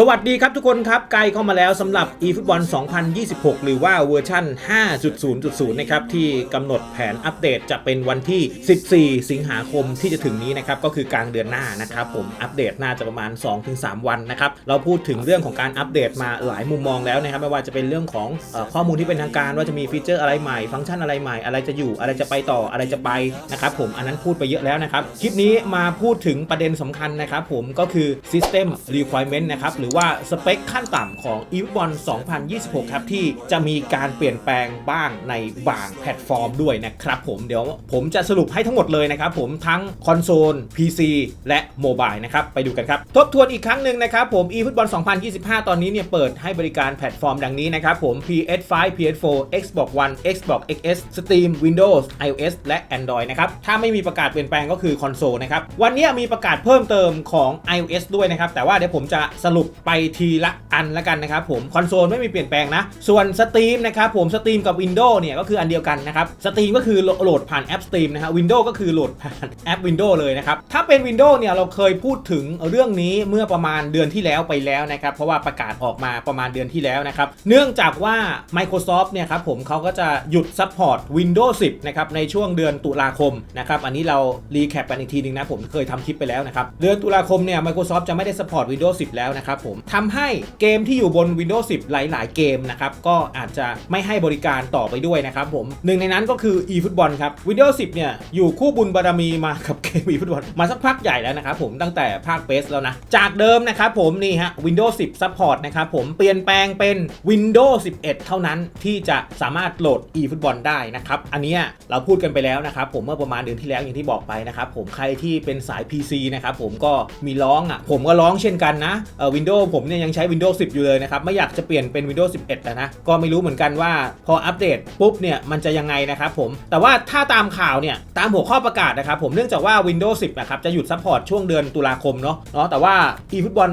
สวัสดีครับทุกคนครับใกล้เข้ามาแล้วสำหรับ eFootball 2026 หรือว่าเวอร์ชัน5.0.0 นะครับ ที่กำหนดแผนอัปเดตจะเป็นวันที่ 14 สิงหาคมที่จะถึงนี้นะครับ ก็คือกลางเดือนหน้านะครับ ผมอัปเดตน่าจะประมาณ 2-3 วันนะครับ เราพูดถึงเรื่องของการอัปเดตมาหลายมุมมองแล้วนะครับ ไม่ว่าจะเป็นเรื่องของอข้อมูลที่เป็นทางการว่าจะมีฟีเจอร์อะไรใหม่ ฟังก์ชันอะไรใหม่ อะไรจะอยู่ อะไรจะไปต่ออะไรจะไปนะครับผมอันนั้นพูดไปเยอะแล้วนะครับคลิปนี้มาพูดถึงประเด็นสำคัญนะครับผมก็คือ System Requirement นะครับหรือว่าสเปคขั้นต่ำของ e v o n 2026 ครับ ที่จะมีการเปลี่ยนแปลงบ้างในบางแพลตฟอร์มด้วยนะครับผมเดี๋ยวผมจะสรุปให้ทั้งหมดเลยนะครับผมทั้งคอนโซล PC และโมบายนะครับ ไปดูกันครับ ทบทวนอีกครั้งหนึ่งนะครับผม eFootball 2025 ตอนนี้เนี่ยเปิดให้บริการแพลตฟอร์มดังนี้นะครับผม PS5 PS4 Xbox One Xbox XS Steam Windows iOS และ Android นะครับ ถ้าไม่มีประกาศเปลี่ยนแปลงก็คือคอนโซลนะครับ วันนี้มีประกาศเพิ่มเติมของ iOS ด้วยนะครับ แต่ว่าเดี๋ยวผมจะสรุปไปทีละอันละกันนะครับผมคอนโซลไม่มีเปลี่ยนแปลงนะ ส่วน Steam นะครับผม Steam กับ Windows เนี่ยก็คืออันเดียวกันนะครับ Steam ก็คือโหลดผ่านแอป Steam นะฮะ Windows ก็คือโหลดผ่านแอป Windows เลยนะครับถ้าเป็น Windows เนี่ยเราเคยพูดถึงเรื่องนี้เมื่อประมาณเดือนที่แล้วไปแล้วนะครับเพราะว่าประกาศออกมาประมาณเดือนที่แล้วนะครับเนื่องจากว่า Microsoft เนี่ยครับผมเขาก็จะหยุด support Windows 10นะครับในช่วงเดือนตุลาคมนะครับอันนี้เรารีแคปกันอีกทีหนึงนะผมเคยทำคลิปไปแล้วนะครับเดือนตุลาคมเนี่ย Microsoft จะไม่ได้ support Windows 10 แล้วนะครับผมทำให้เกมที่อยู่บน Windows 10 หลาย ๆ เกมนะครับก็อาจจะไม่ให้บริการต่อไปด้วยนะครับผมหนึ่งในนั้นก็คือ eFootball ครับ Windows 10 เนี่ย อยู่คู่บุญบารมีมากับเกม eFootball มาสักพักใหญ่แล้วนะครับผมตั้งแต่ภาคเ s แล้วนะ จากเดิมนะครับผมนี่ฮะ Windows 10 support นะครับผมเปลี่ยนแปลงเป็น Windows 11 เท่านั้นที่จะสามารถโหลด eFootball ได้นะครับอันนี้เราพูดกันไปแล้วนะครับผมเมื่อประมาณเดือนที่แล้วอย่างที่บอกไปนะครับผมใครที่เป็นสาย PC นะครับผมก็มีร้องอะผมก็ร้องเช่นกันนะเอ่อ Windows ผมเนี่ยยังใช้ Windows 10 อยู่เลยนะครับ ไม่อยากจะเปลี่ยนเป็น Windows 11แล้วนะ ก็ไม่รู้เหมือนกันว่าพออัปเดตปุ๊บเนี่ยมันจะยังไงนะครับผม แต่ว่าถ้าตามข่าวเนี่ยตามหัวข้อประกาศนะครับผมเนื่องจากว่า Windows 10 นะครับจะหยุดซัพพอร์ตช่วงเดือนตุลาคมเนาะเนาะแต่ว่า eFootball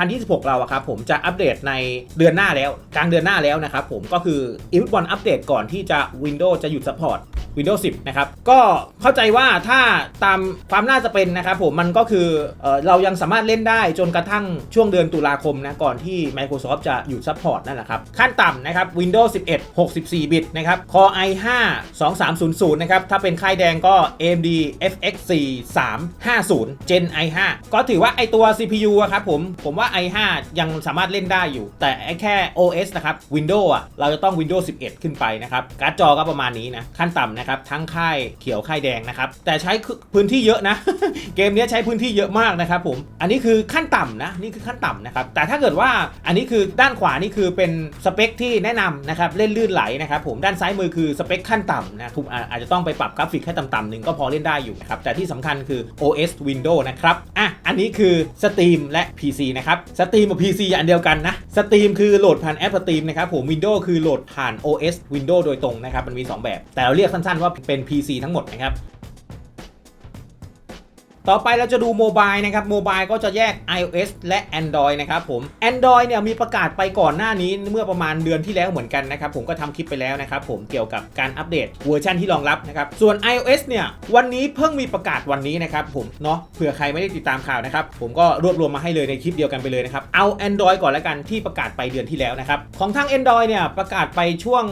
2026 เราอะครับผมจะอัปเดตในเดือนหน้าแล้ว กลางเดือนหน้าแล้วนะครับผมก็คือ eFootball อัปเดตก่อนที่จะ Windows จะหยุดซัพพอร์ต Windows 10 นะครับ ก็เข้าใจว่าถ้าตามความน่าจะเป็นนะครับผมมันก็คือเออเรายังสามารถเล่นได้จนกระทั่งช่วงเดือนตุลาคมนะ ก่อนที่ Microsoft จะหยุดซัพพอร์ตนั่นแหละครับ ขั้นต่ำนะครับ Windows 11 64 บิตนะครับ Core i5 2300 นะครับ ถ้าเป็นค่ายแดงก็ AMD FX 4350 Gen i5 ก็ถือว่าไอตัว CPU อะครับผมผมว่า i5 ยังสามารถเล่นได้อยู่ แต่แค่ OS นะครับ Windows อะเราจะต้อง Windows 11 ขึ้นไปนะครับการ์ดจอก็ประมาณนี้นะขั้นต่ำนะครับทั้งค่ายเขียวค่ายแดงนะครับแต่ใช้พื้นที่เยอะนะ เกมนี้ใช้พื้นที่เยอะมากนะครับผมอันนี้คือขั้นต่ำนะนี่คือขั้นต่ำนะครับแต่ถ้าเกิดว่าอันนี้คือด้านขวานี่คือเป็นสเปคที่แนะนำนะครับเล่นลื่นไหลนะครับผมด้านซ้ายมือคือสเปคขั้นต่ำนะทุกอาอาจจะต้องไปปรับกราฟิกให้ต่ำๆหนึ่งก็พอเล่นได้อยู่นะครับแต่ที่สำคัญคือ OS Windows นะครับอะอันนี้คือ Steam และ PC นะครับ Steam กับ PC อันเดียวกันนะ Steam คือโหลดผ่านแอป Steam นะครับผม Windows คือโหลดผ่าน OS Windows โดยตรงนะครับมันมี 2 แบบ แต่เราเรียกสั้นๆว่าเป็น PC ทั้งหมดนะครับ ต่อไปเราจะดูโมบายนะครับโมบายก็จะแยก iOS และ Android นะครับผม Android เนี่ยมีประกาศไปก่อนหน้านี้เมื่อประมาณเดือนที่แล้วเหมือนกันนะครับผมก็ทำคลิปไปแล้วนะครับผมเกี่ยวกับการอัปเดตเวอร์ชันที่รองรับนะครับส่วน iOS เนี่ยวันนี้เพิ่งมีประกาศวันนี้นะครับผมเนาะเผื่อใครไม่ได้ติดตามข่าวนะครับผมก็รวบรวมมาให้เลยในคลิปเดียวกันไปเลยนะครับเอา Android ก่อนแล้วกันที่ประกาศไปเดือนที่แล้วนะครับของทาง Android เนี่ยประกาศไปช่วง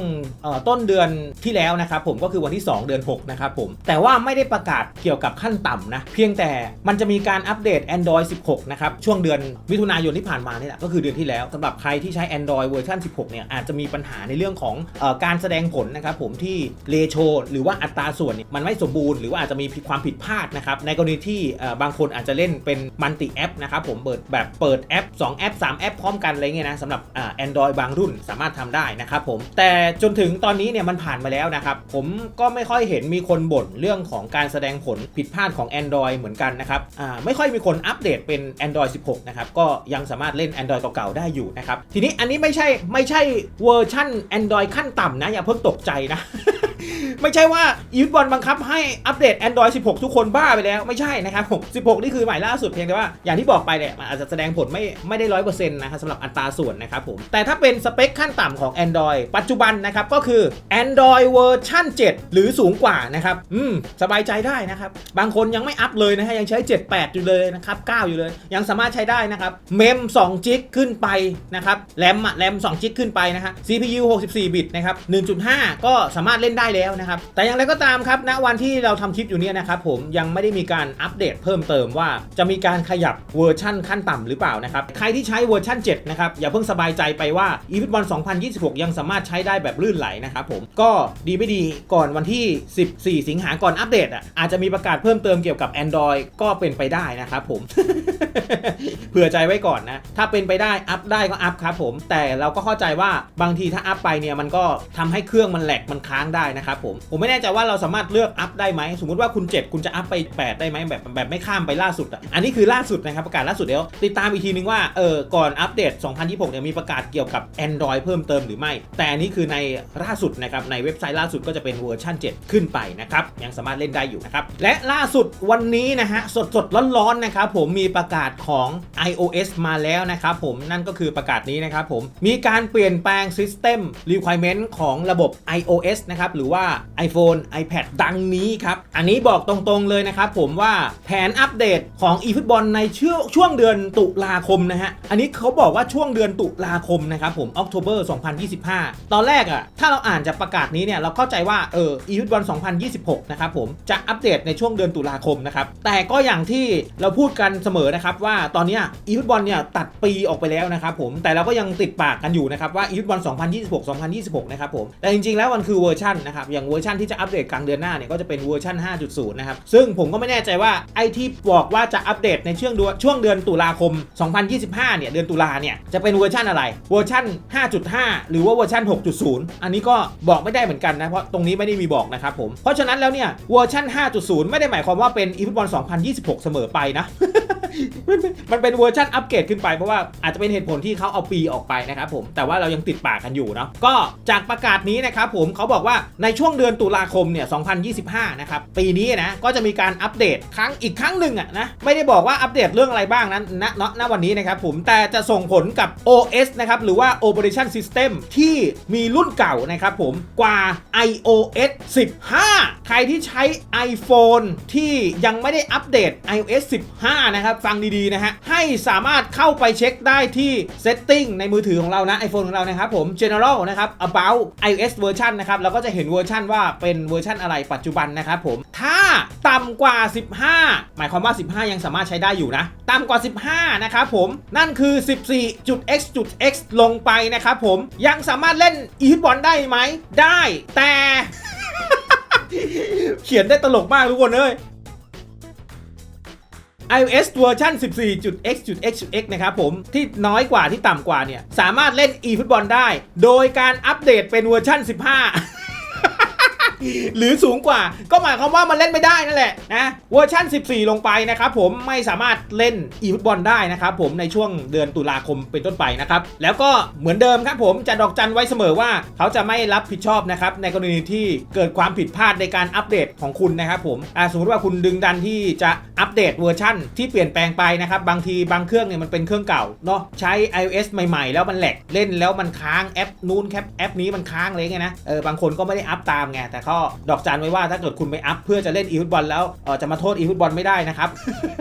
ต้นเดือนที่แล้วนะครับผมก็คือวันที่ 2 เดือน6นะครับผมแต่ว่าไม่ได้ประกาศเกี่ยวกับขั้นต่ำนะเพียงแต่มันจะมีการอัปเดต Android 16 นะครับ ช่วงเดือนมิถุนายนที่ผ่านมานี่แหละก็คือเดือนที่แล้วสำหรับใครที่ใช้ Android เวอร์ชัน16 เนี่ยอาจจะมีปัญหาในเรื่องของอการแสดงผลนะครับผมที่เลโชหรือว่าอัตราส่วนมันไม่สมบูรณ์หรือว่าอาจจะมีความผิดพลาดนะครับในกรณีที่บางคนอาจจะเล่นเป็นมัลติแอปนะครับผมเปิดแบบเปิดแอป 2 แอป 3 แอปพร้อมกันอะไรเงี้ยนะสำหรับแอ่า Android บางรุ่นสามารถทำได้นะครับผมแต่จนถึงตอนนี้เนี่ยมันผ่านมาแล้วนะครับผมก็ไม่ค่อยเห็นมีคนบ่นเรื่องของการแสดงผลผิดพลาดของ Android เหมือนกันนะครับไม่ค่อยมีคนอัปเดตเป็น Android 16 นะครับ ก็ยังสามารถเล่น Android เก่าๆ ได้อยู่นะครับ ทีนี้อันนี้ไม่ใช่ไม่ใช่เวอร์ชั่น Android ขั้นต่ำนะ อย่าเพิ่งตกใจนะ ไม่ใช่ว่าอีฟบอลบังคับให้อัปเดต Android 16 ทุกคนบ้าไปแล้วไม่ใช่นะครับผม16 นี่คือใหม่ล่าสุดเพียงแต่ว่าอย่างที่บอกไปเนี่ยมันอาจจะแสดงผลไม่ไม่ได้ร้อยเปอร์เซ็นต์นะครับสำหรับอัตราส่วนนะครับผมแต่ถ้าเป็นสเปคขั้นต่ำของ Android ปัจจุบันนะครับก็คือ Android เวอร์ชัน7 หรือสูงกว่านะครับอืมสบายใจได้นะครับบางคนยังไม่อัพเลยนะฮะยังใช้ 78 อยู่เลยนะครับ9อยู่เลย ยังสามารถใช้ได้นะครับเมม2จิกขึ้นไปนะครับแรมอะแรม2จิกขึ้นไปนะฮะ CPU 64 บิตนะครับ1.5 ก็สามารถเล่นได้แล้วนะครับ แต่อย่างไรก็ตามครับณวันที่เราทำคลิปอยู่เนี่ยนะครับผมยังไม่ได้มีการอัปเดตเพิ่มเติมว่าจะมีการขยับเวอร์ชั่นขั้นต่ำหรือเปล่านะครับใครที่ใช้เวอร์ชั่น7นะครับอย่าเพิ่งสบายใจไปว่า e f o t b a l l 2026 ยังสามารถใช้ได้แบบลื่นไหลนะครับผมก็ดีไม่ดีก่อนวันที่ 14 สิงหาก่อนอัปเดตอะอาจจะมีประกาศเพิ่มเติมเกี่ยวกับ Android ก็เป็นไปได้นะครับผมเผื่อใจไว้ก่อนนะ ถ้าเป็นไปได้อัพได้ก็อัพครับผม แต่เราก็เข้าใจว่าบางทีถ้าอัพไปเนี่ยมันก็ทำให้เครื่องมันแหลกมันค้างได้นะครับผมผมไม่แน่ใจว่าเราสามารถเลือกอัพได้ไหมสมมติว่าคุณ 7 คุณจะอัพไป 8 ได้ไหมแบบแบบไม่ข้ามไปล่าสุดอะอันนี้คือล่าสุดนะครับประกาศล่าสุดเดี๋ยวติดตามอีกทีนึงว่าเออก่อนอัปเดต 2026 เนี่ยมีประกาศเกี่ยวกับ Android เพิ่มเติมหรือไม่ แต่อันนี้คือในล่าสุดนะครับในเว็บไซต์ล่าสุดก็จะเป็นเวอร์ชัน7 ขึ้นไปนะครับยังสามารถเล่นได้อยู่นะครับและล่าสุดวันนี้นะฮะสดสดร้อนๆนะครับผมมีประกาศของ iOS มาแล้วนะครับผมนั่นก็คือประกาศนี้นะครับผมมีการเปลี่ยนแปลง System Requirement ของระบบ iOS นะครับหรือว่า iPhone iPad ดังนี้ครับ อันนี้บอกตรงๆเลยนะครับผมว่าแผนอัปเดตของ eFootball ในช่วงช่วงเดือนตุลาคมนะฮะ อันนี้เขาบอกว่าช่วงเดือนตุลาคมนะครับผม October 2025 ตอนแรกอะถ้าเราอ่านจากประกาศนี้เนี่ยเราเข้าใจว่าเออ eFootball 2026 นะครับผมจะอัปเดตในช่วงเดือนตุลาคมนะครับ แต่ก็อย่างที่เราพูดกันเสมอนะครับว่าตอนนี้ eFootball เนี่ยตัดปีออกไปแล้วนะครับผม แต่เราก็ยังติดปากกันอยู่นะครับว่า eFootball 2026 2026 นะครับผม แต่จริงๆ แล้วมันคือเวอร์ชันนะครับอย่างเวอร์ชันที่จะอัปเดตกลางเดือนหน้าเนี่ยก็จะเป็นเวอร์ชัน5.0 นะครับ ซึ่งผมก็ไม่แน่ใจว่าไอที่บอกว่าจะอัปเดตในช่วงเดือนช่วงเดือนตุลาคม 2025 เนี่ยเดือนตุลาเนี่ยจะเป็นเวอร์ชันอะไร เวอร์ชัน5.5 หรือว่าเวอร์ชัน6.0 อันนี้ก็บอกไม่ได้เหมือนกันนะเพราะตรงนี้ไม่ได้มีบอกนะครับผมเพราะฉะนั้นแล้วเนี่ยเวอร์ชัน5.0 ไม่ได้หมายความว่าเป็นอีฟุตบอล2026 เสมอไปนะ มันเป็นเวอร์ชันอัปเกรดขึ้นไปเพราะว่าอาจจะเป็นเหตุผลที่เขาเอาปีออกไปนะครับผมแต่ว่าเรายังติดปากกันอยู่เนาะก็จากประกาศนี้นะครับผมเขาบอกว่าในช่วงเดือนตุลาคมเนี่ย 2025 นะครับ ปีนี้นะก็จะมีการอัปเดตครั้งอีกครั้งหนึ่งอะนะไม่ได้บอกว่าอัปเดตเรื่องอะไรบ้างนั้นณณณวันนี้นะครับผมแต่จะส่งผลกับ OS นะครับหรือว่า Operation System ที่มีรุ่นเก่านะครับผมกว่า iOS 15 ใครที่ใช้ iPhone ที่ยังไม่ได้อัปเดต iOS 15 นะครับฟังดีๆนะฮะ ให้สามารถเข้าไปเช็คได้ที่ Setting ในมือถือของเรานะ iPhone ของเรานะครับผม General นะครับ About iOS version นะครับเราก็จะเห็นเวอร์ชันว่าเป็นเวอร์ชันอะไรปัจจุบันนะครับผม ถ้าต่ำกว่า 15 หมายความว่า 15 ยังสามารถใช้ได้อยู่นะ ต่ำกว่า 15 นะครับผม นั่นคือ 14.x.x ลงไปนะครับผม ยังสามารถเล่นอีฟุตบอลได้ไหม ได้ แต่ เขียนได้ตลกมากทุกคนเอ้ย iOS เวอร์ชัน 14.x.x.x นะครับผม ที่น้อยกว่าที่ต่ำกว่าเนี่ย สามารถเล่น eFootball ได้ โดยการอัปเดตเป็นเวอร์ชัน15 หรือสูงกว่า ก็หมายความว่ามันเล่นไม่ได้นั่นแหละนะเวอร์ชัน14 ลงไปนะครับผมไม่สามารถเล่นอีฟุตบอลได้นะครับผมในช่วงเดือนตุลาคมเป็นต้นไปนะครับแล้วก็เหมือนเดิมครับผมจะดอกจันไว้เสมอว่า เขาจะไม่รับผิดชอบนะครับในกรณีที่เกิดความผิดพลาดในการอัปเดตของคุณนะครับผมสมมติว่าคุณดึงดันที่จะอัปเดตเวอร์ชันที่เปลี่ยนแปลงไปนะครับบางทีบางเครื่องเนี่ยมันเป็นเครื่องเก่าเนาะใช้ iOS ใหม่ๆ แล้วมันแหลกเล่นแล้วมันค้างแอปนู้นแคปแอปนี้มันค้างอะไรเงี้ยนะเออบางคนก็ไม่ได้อัปตามไงแต่ก็ดอกจันไว้ว่าถ้าเกิดคุณไปอัพเพื่อจะเล่นอีฟุตบอลแล้วเออจะมาโทษอีฟุตบอลไม่ได้นะครับ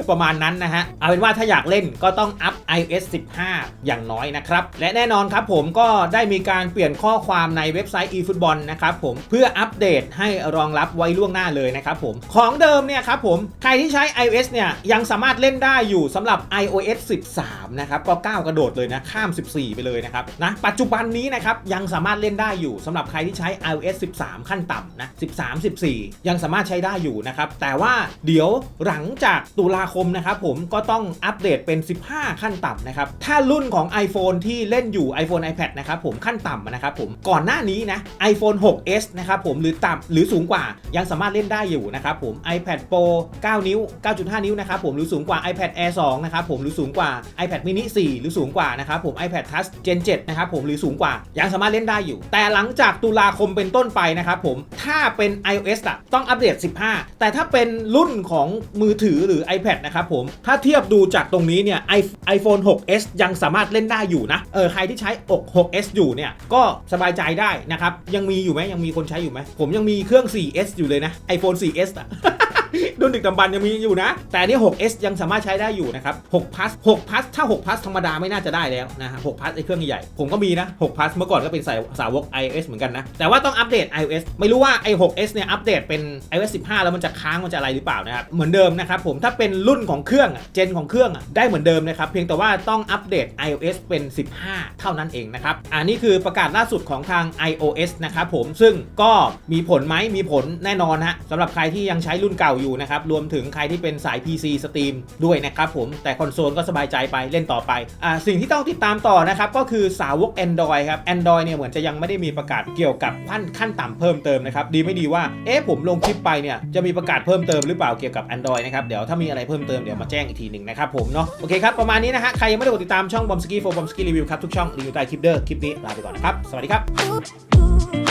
ประมาณนั้นนะฮะ เอาเป็นว่าถ้าอยากเล่นก็ต้องอัพ iOS 15 อย่างน้อยนะครับ และแน่นอนครับผมก็ได้มีการเปลี่ยนข้อความในเว็บไซต์ eFootball นะครับผมเพื่ออัปเดตให้รองรับไว้ล่วงหน้าเลยนะครับผม ของเดิมเนี่ยครับผมใครที่ใช้ iOS เนี่ยยังสามารถเล่นได้อยู่สำหรับ iOS 13 นะครับ ก็ก้าวกระโดดเลยนะ ข้าม 14 ไปเลยนะครับนะปัจจุบันนี้นะครับยังสามารถเล่นได้อยู่สำหรับใครที่ใช้ iOS 13 ขั้นต่ำนะ 13 14 ยังสามารถใช้ได้อยู่นะครับ แต่ว่าเดี๋ยวหลังจากตุลาคมนะครับผมก็ต้องอัปเดตเป็น 15 ขั้นต่ำนะครับ ถ้ารุ่นของ iPhone ที่เล่นอยู่ iPhone iPad นะครับผมขั้นต่ำนะครับผมก่อนหน้านี้นะ iPhone 6s นะครับผมหรือต่ำหรือสูงกว่ายังสามารถเล่นได้อยู่นะครับผม iPad Pro 9 นิ้ว 9.5 นิ้วนะครับผมหรือสูงกว่า iPad Air 2นะครับผมหรือสูงกว่า iPad mini 4 หรือสูงกว่านะครับผม iPad Touch Gen 7นะครับผมหรือสูงกว่ายังสามารถเล่นได้อยู่ แต่หลังจากตุลาคมเป็นต้นไปนะครับผมถ้าถ้าเป็น iOS อะต้องอัปเดต 15 แต่ถ้าเป็นรุ่นของมือถือหรือ iPad นะครับผม ถ้าเทียบดูจากตรงนี้เนี่ย iPhone 6s ยังสามารถเล่นได้อยู่นะ เออ ใครที่ใช้อก 6s อยู่เนี่ย ก็สบายใจได้นะครับ ยังมีอยู่ไหมยังมีคนใช้อยู่ไหม ผมยังมีเครื่อง 4s อยู่เลยนะ iPhone 4s อะ รุ่นดึกดำบรรยังมีอยู่นะ แต่นี่ 6s ยังสามารถใช้ได้อยู่นะครับ6 plus 6 plus ถ้า 6 plus ธรรมดาไม่น่าจะได้แล้วนะฮะ6 plus ไอ้เครื่องใหญ่ผมก็มีนะ6 plus เมื่อก่อนก็เป็นสายสาวก iOS เหมือนกันนะ แต่ว่าต้องอัปเดต iOS ไม่รู้ว่าไอ้ 6s เนี่ยอัปเดตเป็น iOS 15 แล้วมันจะค้างมันจะอะไรหรือเปล่านะครับเหมือนเดิมนะครับผมถ้าเป็นรุ่นของเครื่องเจนของเครื่องได้เหมือนเดิมนะครับเพียงแต่ว่าต้องอัปเดต iOS เป็น 15 เท่านั้นเองนะครับอันนี้คือประกาศล่าสุดของทาง iOS นะครับผมซึ่งก็มีผลไหมมีผลแน่นอนฮะสำหรับใครที่ยังใช้รุ่นเก่าอยู่นะครับรวมถึงใครที่เป็นสาย PC สตรีมด้วยนะครับผมแต่คอนโซลก็สบายใจไปเล่นต่อไปอ่าสิ่งที่ต้องติดตามต่อนะครับก็คือสาวก Android ครับ Android เนี่ยเหมือนจะยังไม่ได้มีประกาศเกี่ยวกับขั้นขั้นต่ำเพิ่มเติมนะครับดีไม่ดีว่าเอ๊ะผมลงคลิปไปเนี่ยจะมีประกาศเพิ่มเติมหรือเปล่าเกี่ยวกับ Android นะครับเดี๋ยวถ้ามีอะไรเพิ่มเติมเดี๋ยวมาแจ้งอีกทีหนึ่งนะครับผมเนาะโอเคครับประมาณนี้นะฮะใครยังไม่ได้กดติดตามช่องบอมสกี้โฟบอมสกี้รีวิวครับทุกช่องรีวิวใต้คลิปเด้อคลิปนี้ลาไปก่อนนะครับสวัสดีครับ